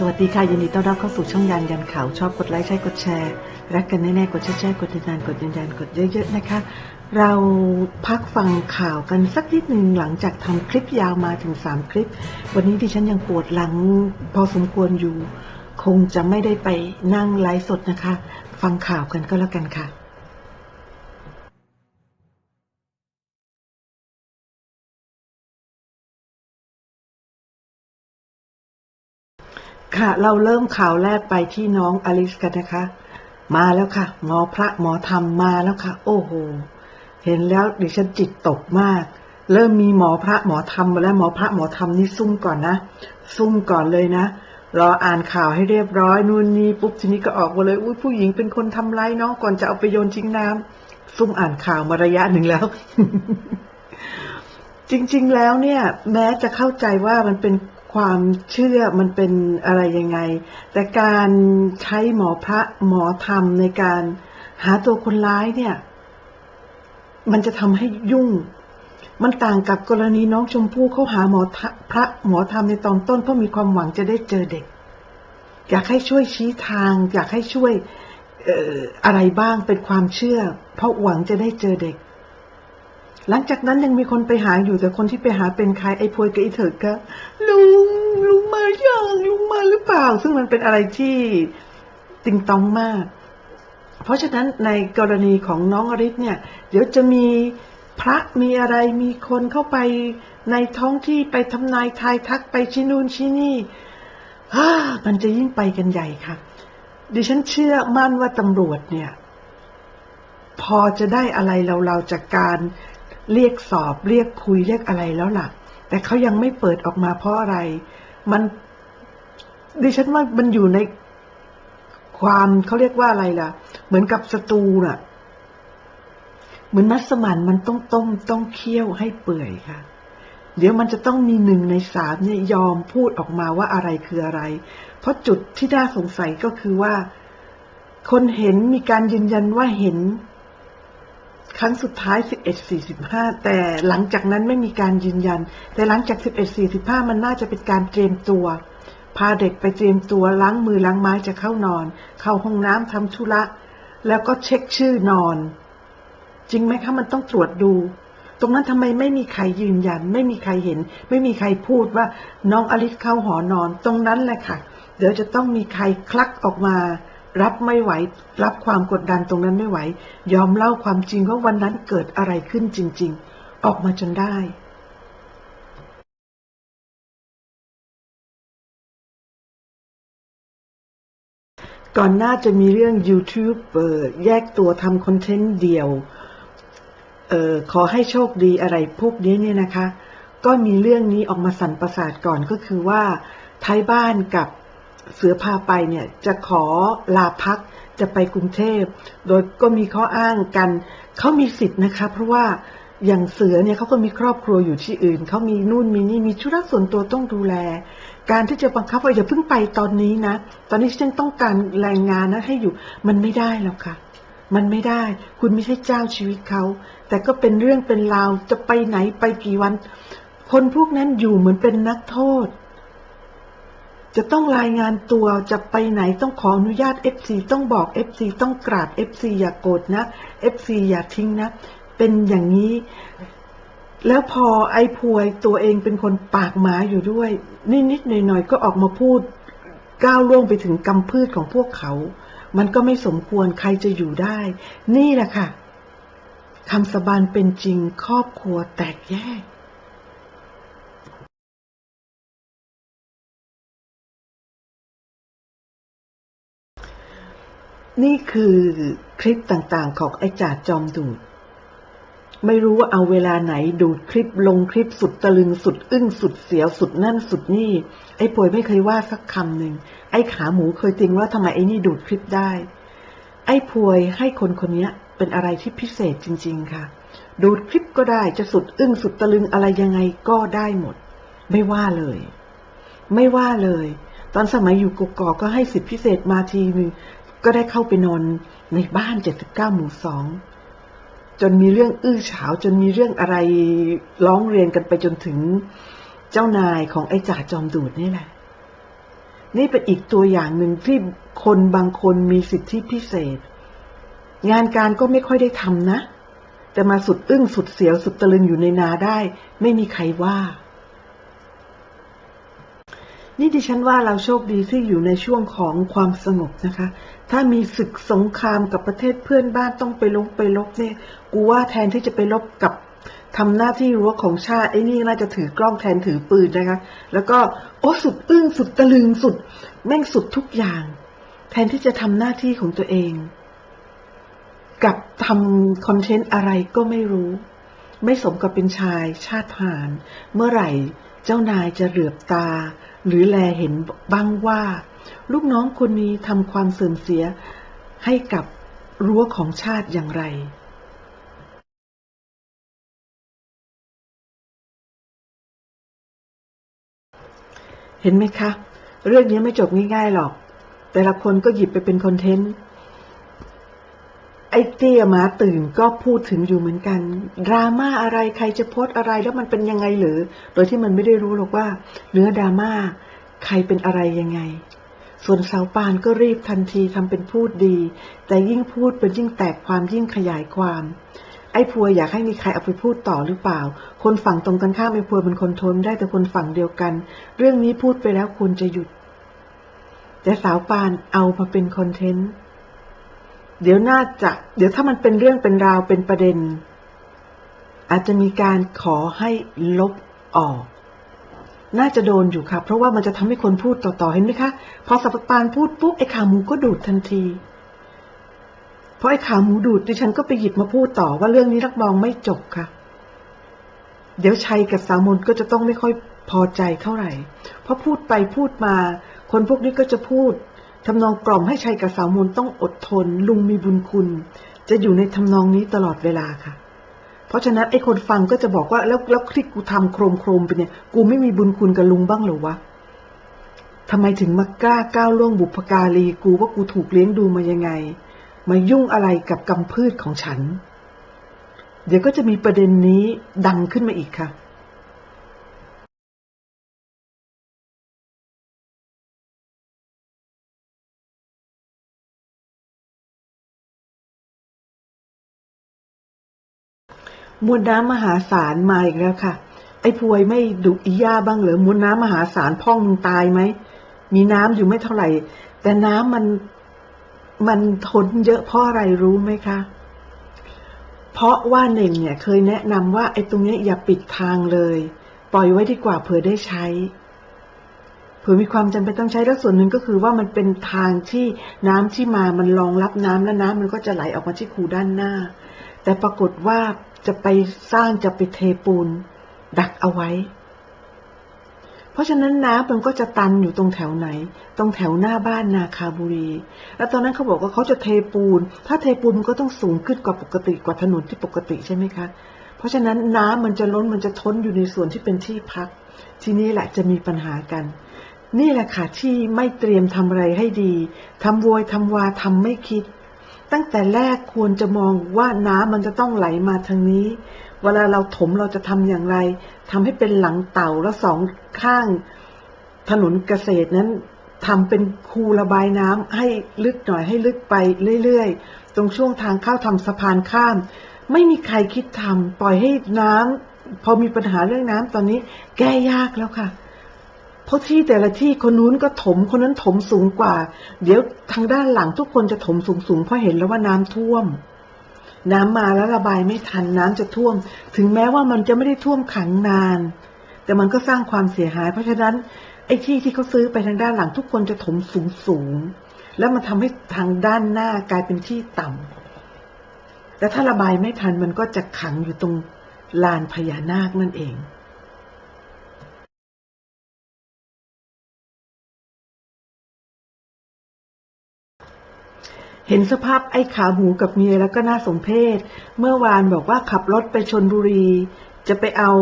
สวัสดีค่ะ ยินดีต้อนรับเข้าสู่ช่องยันยันข่าวชอบกดไลค์ใช่กดแชร์ รักกันแน่ๆกดแชร์กดติดตามกดยืนยันกดเยอะๆนะคะ เราพักฟังข่าวกันสักนิดหนึ่งหลังจากทำคลิปยาวมาถึง 3 คลิป วันนี้ดิฉันยังปวดหลังพอสมควรอยู่ คงจะไม่ได้ไปนั่งไลฟ์สดนะคะ ฟังข่าวกันก็แล้วกันค่ะ ค่ะ เราเริ่มข่าวแรกไปที่น้องอลิสกันนะคะ มาแล้วค่ะ หมอพระหมอธรรมมาแล้วค่ะ โอ้โห เห็นแล้วดิฉันจิตตกมาก เริ่มมีหมอพระหมอธรรมมาแล้วหมอพระหมอธรรมนี่ซุ่มก่อนนะ ซุ่มก่อนเลยนะ รออ่านข่าวให้เรียบร้อยนู่นนี่ปุ๊บทีนี้ก็ออกมาเลย อุ้ยผู้หญิงเป็นคนทำร้ายน้องก่อนจะเอาไปโยนทิ้งน้ำซุ่มอ่านข่าวมาระยะหนึ่งแล้วจริง ๆ แล้วเนี่ย แม้จะเข้าใจว่ามันเป็น ความเชื่อมันเป็นอะไรยังไง แต่การใช้หมอพระหมอธรรมในการหาตัวคนร้ายเนี่ย มันจะทำให้ยุ่ง มันต่างกับกรณีน้องชมพู่เขาหาหมอพระหมอธรรมในตอนต้นเพราะมีความหวังจะได้เจอเด็ก อยากให้ช่วยชี้ทาง อยากให้ช่วยอออะไรบ้างเป็นความเชื่อ เพราะหวังจะได้เจอเด็ก หลังจากนั้นยังมีคนไปหาอยู่แต่คนที่ไปหาเป็นใครไอ้พวยกับไอ้เถิดก็ลุง ลุงมาอย่างลุงมาหรือเปล่า ซึ่งมันเป็นอะไรที่ติงตองมาก เพราะฉะนั้นในกรณีของน้องอริศเนี่ย เดี๋ยวจะมีพระมีอะไรมีคนเข้าไปในท้องที่ไปทำนายทายทักไปชี้นู่นชี้นี่ฮ่ามันจะยิ่งไปกันใหญ่ค่ะ ดิฉันเชื่อมั่นว่าตำรวจเนี่ย พอจะได้อะไรเราๆจากการเรียกสอบเรียกคุยเรียกอะไรแล้วล่ะ แต่เขายังไม่เปิดออกมาเพราะอะไร มันดิฉันว่ามันอยู่ในความเขาเรียกว่าอะไรล่ะ เหมือนกับสตูน่ะ เหมือนมัสมั่นมันต้องต้มต้องเคี่ยวให้เปื่อยค่ะ เดี๋ยวมันจะต้องมีหนึ่งในสามเนี่ยยอมพูดออกมาว่าอะไรคืออะไร เพราะจุดที่น่าสงสัยก็คือว่า คนเห็นมีการยืนยันว่าเห็น ครั้งสุดท้าย 11.45 แต่หลังจากนั้นไม่มีการยืนยัน แต่หลังจาก 11.45 มันน่าจะเป็นการเตรียมตัว พาเด็กไปเตรียมตัวล้างมือล้างไม้จะเข้านอน เข้าห้องน้ำทำธุระ แล้วก็เช็คชื่อนอน จริงไหมคะมันต้องตรวจดู ตรงนั้นทำไมไม่มีใครยืนยัน ไม่มีใครเห็น ไม่มีใครพูดว่าน้องอลิสเข้าหอนอน ตรงนั้นแหละค่ะ เดี๋ยวจะต้องมีใครคลักออกมา รับไม่ไหว รับความกดดันตรงนั้นไม่ไหว ยอมเล่าความจริงว่าวันนั้นเกิดอะไรขึ้นจริง ๆ ออกมาจนได้ก่อนหน้าจะมีเรื่อง YouTube เอ่อแยกตัวทำคอนเทนต์เดียวเอ่อขอให้โชคดีอะไรพวกนี้เนี่ยนะคะ ก็มีเรื่องนี้ออกมาสั่นประสาทก่อนก็คือว่าท้ายบ้านกับ เสือพาไปเนี่ยจะขอลาพักจะไปกรุงเทพ โดยก็มีข้ออ้างกัน เขามีสิทธิ์นะคะ เพราะว่าอย่างเสือเนี่ยเขาก็มีครอบครัวอยู่ที่อื่น เขามีนู่นมีนี่มีธุระส่วนตัวต้องดูแล การที่จะบังคับว่าอย่าเพิ่งไปตอนนี้นะ ตอนนี้ฉันต้องการแรงงานนะให้อยู่มันไม่ได้แล้วค่ะ มันไม่ได้ คุณไม่ใช่เจ้าชีวิตเขา แต่ก็เป็นเรื่องเป็นราวจะไปไหนไปกี่วัน คนพวกนั้นอยู่เหมือนเป็นนักโทษ จะต้องรายงานตัวจะไปไหนต้องขออนุญาต FC ต้องบอก FC ต้องกราบ FC อย่ากโกรธนะ FC อย่าทิ้งนะ เป็นอย่างนี้ แล้วพอไอ้พวยตัวเองเป็นคนปากหมาอยู่ด้วย นิดๆหน่อยๆก็ออกมาพูด ก้าวล่วงไปถึงกำพืชของพวกเขา มันก็ไม่สมควรใครจะอยู่ได้ นี่แหละค่ะคำสบานเป็นจริงครอบครัวแตกแยก นี่คือคลิปต่างๆ ของไอ้จ่าจอมดูด ไม่รู้ว่าเอาเวลาไหนดูดคลิปลงคลิปสุดตะลึงสุดอึ้งสุดเสียวสุดนั่นสุดนี่ ไอ้ป่วยไม่เคยว่าสักคำหนึ่งไอ้ขาหมูเคยติงว่าทำไมไอ้นี่ดูดคลิปได้ ไอ้พวยให้คนคนนี้เป็นอะไรที่พิเศษจริง ๆ ค่ะ ดูดคลิปก็ได้จะสุดอึ้งสุดตะลึงอะไรยังไงก็ได้หมด ไม่ว่าเลย ไม่ว่าเลย ตอนสมัยอยู่กกอกก็ให้สิทธิพิเศษมาทีนึง ก็ได้เข้าไปนอนในบ้าน 79 หมู่สองจนมีเรื่องอื้อฉาวจนมีเรื่องอะไรร้องเรียนกันไปจนถึงเจ้านายของไอ้จ่าจอมดูดนี่แหละ นี่เป็นอีกตัวอย่างหนึ่งที่คนบางคนมีสิทธิพิเศษ งานการก็ไม่ค่อยได้ทำนะ แต่มาสุดอึ้งสุดเสียวสุดตะลึงอยู่ในนาได้ ไม่มีใครว่า นี่ดิฉันว่าเราโชคดีที่อยู่ในช่วงของความสงบนะคะ ถ้ามีศึกสงครามกับประเทศเพื่อนบ้านต้องไปลบไปลบเนี่ย กูว่าแทนที่จะไปลบกับทำหน้าที่รั้วของชาติไอ้นี่น่าจะถือกล้องแทนถือปืนนะคะ แล้วก็โอ้สุดอึ้งสุดตะลึงสุด แม่งสุดทุกอย่าง แทนที่จะทำหน้าที่ของตัวเอง กับทำคอนเทนต์อะไรก็ไม่รู้ ไม่สมกับเป็นชายชาติทหาร เมื่อไหร่เจ้านายจะเหลือบตา หรือแลเห็นบ้างว่า ลูกน้องคนนี้ทำความเสื่อมเสียให้กับรั้วของชาติอย่างไร เห็นไหมคะ เรื่องนี้ไม่จบง่ายๆหรอก แต่ละคนก็หยิบไปเป็นคอนเทนต์ ไอ้เตี้ยหมาตื่นก็พูดถึงอยู่เหมือนกัน ดราม่าอะไรใครจะโพสอะไรแล้วมันเป็นยังไงหรือ โดยที่มันไม่ได้รู้หรอกว่า เนื้อดราม่าใครเป็นอะไรยังไง ส่วนสาวปานก็รีบทันทีทำเป็นพูดดี แต่ยิ่งพูดเป็นยิ่งแตกความยิ่งขยายความ ไอ้พัวอยากให้มีใครเอาไปพูดต่อหรือเปล่า คนฝั่งตรงกันข้ามไอ้พัวเป็นคนทนได้แต่คนฝั่งเดียวกัน เรื่องนี้พูดไปแล้วควรจะหยุด แต่สาวปานเอามาเป็นคอนเทนต์ เดี๋ยวน่าจะ เดี๋ยวถ้ามันเป็นเรื่องเป็นราวเป็นประเด็น อาจจะมีการขอให้ลบออก น่าจะโดนอยู่ค่ะ เพราะว่ามันจะทำให้คนพูดต่อๆ เห็นไหมคะ พอสัปปานพูดปุ๊บไอ้ขาหมูก็ดูดทันที เพราะไอ้ขาหมูดูดดิฉันก็ไปหยิบมาพูดต่อว่าเรื่องนี้รักมองไม่จบค่ะ เดี๋ยวชัยกับสามนก็จะต้องไม่ค่อยพอใจเท่าไหร่ เพราะพูดไปพูดมา คนพวกนี้ก็จะพูด ทำนองกล่อมให้ชัยกับสาวมนต้องอดทน ลุงมีบุญคุณ จะอยู่ในทำนองนี้ตลอดเวลาค่ะ เพราะฉะนั้นไอ้คนฟังก็จะบอกว่าแล้วแล้วคลิกกูทำโครมโครมไปเนี่ย กูไม่มีบุญคุณกับลุงบ้างหรอวะทำไมถึงมากล้าก้าวล่วงบุพการีกูว่ากูถูกเลี้ยงดูมายังไง มายุ่งอะไรกับกำพืชของฉัน เดี๋ยวก็จะมีประเด็นนี้ดังขึ้นมาอีกค่ะ มวลน้ำมหาศาลมาอีกแล้วค่ะ ไอ้พวยไม่ดุอีย่าบ้างเหรอมวลน้ำมหาศาลพ่องมึงตายไหม มีน้ำอยู่ไม่เท่าไหร่ แต่น้ำมันมันทนเยอะเพราะอะไรรู้ไหมคะ เพราะว่าเน่งเนี่ยเคยแนะนำว่าไอ้ตรงนี้อย่าปิดทางเลย ปล่อยไว้ดีกว่าเผื่อได้ใช้เผื่อมีความจำเป็นต้องใช้แล้วส่วนหนึ่งก็คือว่ามันเป็นทางที่น้ำที่มามันรองรับน้ำแล้วน้ำมันก็จะไหลออกมาที่คูด้านหน้า แต่ปรากฏว่า จะไปสร้างจะไปเทปูน ดักเอาไว้ เพราะฉะนั้นน้ำมันก็จะตันอยู่ตรงแถวไหน ตรงแถวหน้าบ้านนาคาบุรี แล้วตอนนั้นเขาบอกว่าเขาจะเทปูน ถ้าเทปูนมันก็ต้องสูงขึ้นกว่าปกติกว่าถนนที่ปกติใช่ไหมคะ เพราะฉะนั้นน้ำมันจะล้นมันจะท้นอยู่ในส่วนที่เป็นที่พัก ทีนี้แหละจะมีปัญหากันนี่แหละค่ะที่ไม่เตรียมทำอะไรให้ดี ทำโวยทำวาทำไม่คิด ตั้งแต่แรกควรจะมองว่าน้ำมันจะต้องไหลมาทางนี้ เวลาเราถมเราจะทำอย่างไรทำให้เป็นหลังเต่าแล้วสองข้าง ถนนเกษตรนั้นทำเป็นคูระบายน้ำให้ลึกหน่อยให้ลึกไปเรื่อยๆ ตรงช่วงทางเข้าทำสะพานข้าม ไม่มีใครคิดทำปล่อยให้น้ำพอมีปัญหาเรื่องน้ำตอนนี้ แก้ยากแล้วค่ะ เพราะที่แต่ละที่คนนู้นก็ถมคนนั้นถมสูงกว่า เดี๋ยวทางด้านหลังทุกคนจะถมสูงสูงเพราะเห็นแล้วว่าน้ำท่วม น้ำมาแล้วระบายไม่ทันน้ำจะท่วม ถึงแม้ว่ามันจะไม่ได้ท่วมขังนาน แต่มันก็สร้างความเสียหาย เพราะฉะนั้นไอ้ที่ที่เขาซื้อไปทางด้านหลังทุกคนจะถมสูงสูงแล้วมันทำให้ทางด้านหน้ากลายเป็นที่ต่ำแต่ถ้าระบายไม่ทันมันก็จะขังอยู่ตรงลานพญานาคนั่นเอง เห็นสภาพไอ้ขาหมูกับเมียแล้วก็น่าสมเพชเมื่อวานบอกว่าขับรถไปชนบุรี จะไปเอา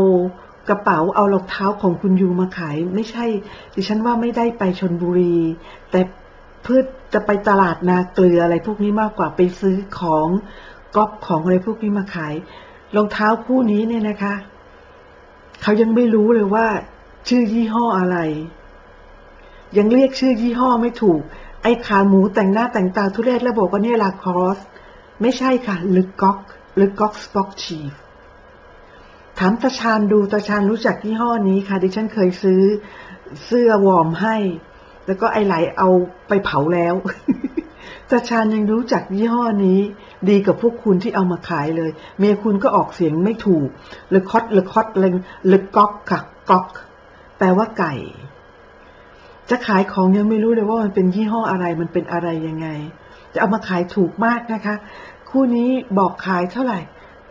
กระเป๋าเอารองเท้าของคุณยูมาขาย ไม่ใช่ ดิฉันว่าไม่ได้ไปชนบุรี แต่เพื่อจะไปตลาดนาเกลืออะไรพวกนี้มากกว่าไปซื้อของก๊อปของอะไรพวกนี้มาขายรองเท้าคู่นี้เนี่ยนะคะ เขายังไม่รู้เลยว่า ชื่อยี่ห้ออะไร ยังเรียกชื่อยี่ห้อไม่ถูก ไอ้ขาหมูแต่งหน้าแต่งตาทุเรศแล้วบอกว่าเนี่ยลาครอส ไม่ใช่ค่ะลึกก๊อกลึกก๊อกสป็อกชีฟถามตาชานดูตาชานรู้จักยี่ห้อนี้ค่ะ ดิฉันเคยซื้อเสื้อวอร์มให้ แล้วก็ไอไหลเอาไปเผาแล้วตาชานยังรู้จักยี่ห้อนี้ ดีกับพวกคุณที่เอามาขายเลย เมียคุณก็ออกเสียงไม่ถูกเลคอตเลคอตเลงเลก๊อกค่ะก๊อก แปลว่าไก่ จะขายของยังไม่รู้เลยว่ามันเป็นยี่ห้ออะไรมันเป็นอะไรยังไง จะเอามาขายถูกมากนะคะ คู่นี้บอกขายเท่าไหร่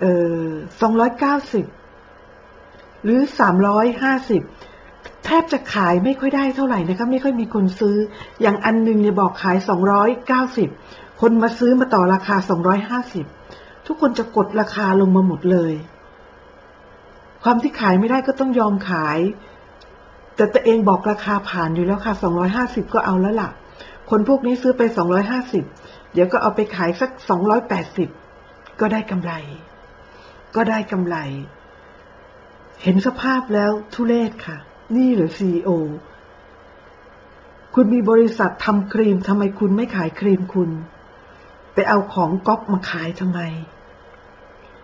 เออสองร้อยเก้าสิบหรือสามร้อยห้าสิบแทบจะขายไม่ค่อยได้เท่าไหร่นะคะไม่ค่อยมีคนซื้อ อย่างอันหนึงเนี่ยบอกขายสองร้อยเก้าสิบคนมาซื้อมาต่อราคาสองร้อยห้าสิบทุกคนจะกดราคาลงมาหมดเลย ความที่ขายไม่ได้ก็ต้องยอมขาย แต่ตัวเองบอกราคาผ่านอยู่แล้วค่ะสองร้อยห้าสิบก็เอาแล้วล่ะ คนพวกนี้ซื้อไปสองร้อยห้าสิบเดี๋ยวก็เอาไปขายสักสองร้อยแปดสิบก็ได้กำไร ก็ได้กำไร เห็นสภาพแล้วทุเลศค่ะ นี่เหรือซีโอคุณมีบริษัททำครีมทำไมคุณไม่ขายครีมคุณ ไปเอาของก๊อปมาขายทำไม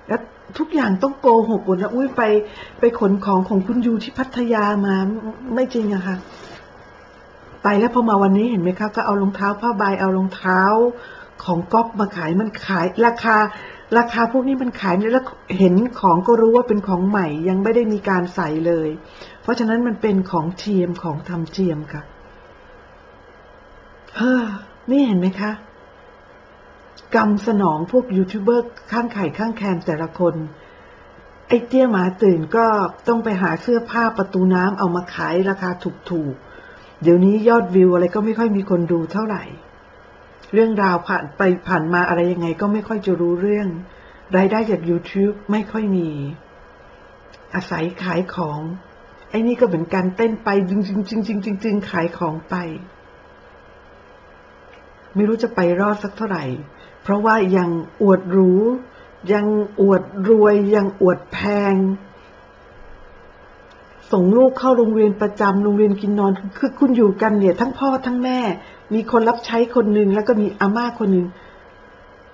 แล้ว ทุกอย่างต้องโกหกหมดนะอุ้ยไปไปขนของของคุณยูที่พัทยามาไม่จริงอะค่ะ ไปแล้วพอมาวันนี้เห็นไหมคะก็เอารองเท้าผ้าใบเอารองเท้าของก๊อปมาขายมันขายราคา ราคาพวกนี้มันขายแล้วเห็นของก็รู้ว่าเป็นของใหม่ยังไม่ได้มีการใส่เลย เพราะฉะนั้นมันเป็นของเทียมของทำเทียมค่ะเฮ้อนี่เห็นไหมคะ กรรมสนองพวกยูทูบเบอร์ข้างไข่ข้างแคมแต่ละคน ไอ้เตี้ยหมาตื่นก็ต้องไปหาเสื้อผ้าประตูน้ำเอามาขายราคาถูกๆ เดี๋ยวนี้ยอดวิวอะไรก็ไม่ค่อยมีคนดูเท่าไหร่ เรื่องราวผ่านไปผ่านมาอะไรยังไงก็ไม่ค่อยจะรู้เรื่อง รายได้จาก YouTube ไม่ค่อยมี อาศัยขายของ ไอ้นี่ก็เหมือนการเต้นไปจริงจริงจริงจริงขายของไป ไม่รู้จะไปรอดสักเท่าไหร่ เพราะว่ายังอวดหรูยังอวดรวย ยังอวดแพง ส่งลูกเข้าโรงเรียนประจำโรงเรียนกินนอนคือคุณอยู่กันเนี่ย ทั้งพ่อทั้งแม่ มีคนรับใช้คนหนึ่งแล้วก็มีอาม่าคนหนึ่ง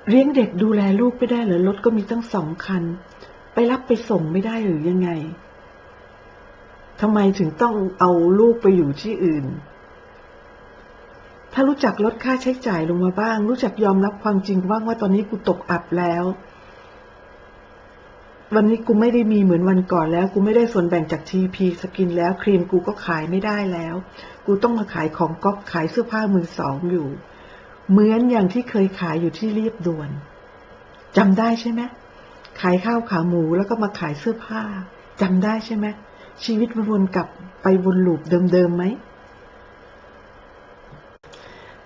เลี้ยงเด็กดูแลลูกไม่ได้เหรอรถก็มีตั้งสองคัน ไปรับไปส่งไม่ได้หรือยังไงทำไมถึงต้องเอาลูกไปอยู่ที่อื่น ถ้ารู้จักลดค่าใช้จ่ายลงมาบ้าง รู้จักยอมรับความจริงบ้างว่าตอนนี้กูตกอับแล้ว วันนี้กูไม่ได้มีเหมือนวันก่อนแล้ว กูไม่ได้ส่วนแบ่งจากทีพีสกินแล้ว ครีมกูก็ขายไม่ได้แล้ว กูต้องมาขายของก๊อปขายเสื้อผ้ามือสองอยู่ เหมือนอย่างที่เคยขายอยู่ที่เรียบด่วนจำได้ใช่ไหมขายข้าวขาหมูแล้วก็มาขายเสื้อผ้าจำได้ใช่ไหมชีวิตมันวนกลับไปวนลูปเดิมๆไหม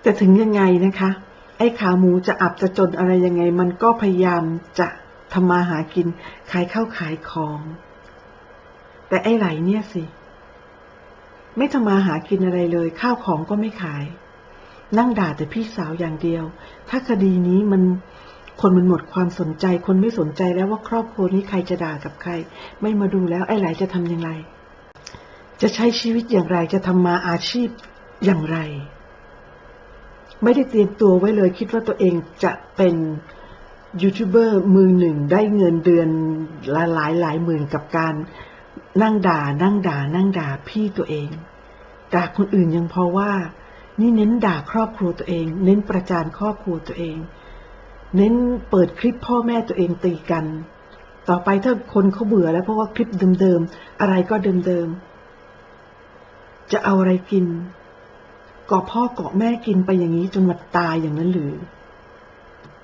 แต่ถึงยังไงนะคะ ไอ้ขาหมูจะอับจะจนอะไรยังไง มันก็พยายามจะทำมาหากิน ขายข้าวขายของ แต่ไอ้ไหลเนี่ยสิ ไม่ทำมาหากินอะไรเลย ข้าวของก็ไม่ขาย นั่งด่าแต่พี่สาวอย่างเดียว ถ้าคดีนี้มันคนมันหมดความสนใจ คนไม่สนใจแล้วว่าครอบครัวนี้ใครจะด่ากับใคร ไม่มาดูแล้วไอ้ไหลจะทำอย่างไร จะใช้ชีวิตอย่างไร จะทำมาอาชีพอย่างไร ไม่ได้เตรียมตัวไว้เลย คิดว่าตัวเองจะเป็นยูทูบเบอร์มือหนึ่งได้เงินเดือนหลายหลายหลายหมื่นกับการนั่งด่า นั่งด่า นั่งด่าพี่ตัวเองด่าคนอื่นยังพอว่า นี่เน้นด่าครอบครัวตัวเอง เน้นประจานครอบครัวตัวเอง เน้นเปิดคลิปพ่อแม่ตัวเองตีกัน ต่อไปถ้าคนเขาเบื่อแล้วเพราะว่าคลิปเดิมๆอะไรก็เดิมๆจะเอาอะไรกิน กาะพ่อเกาะแม่กินไปอย่างนี้จนมาตายอย่างนั้นหรือ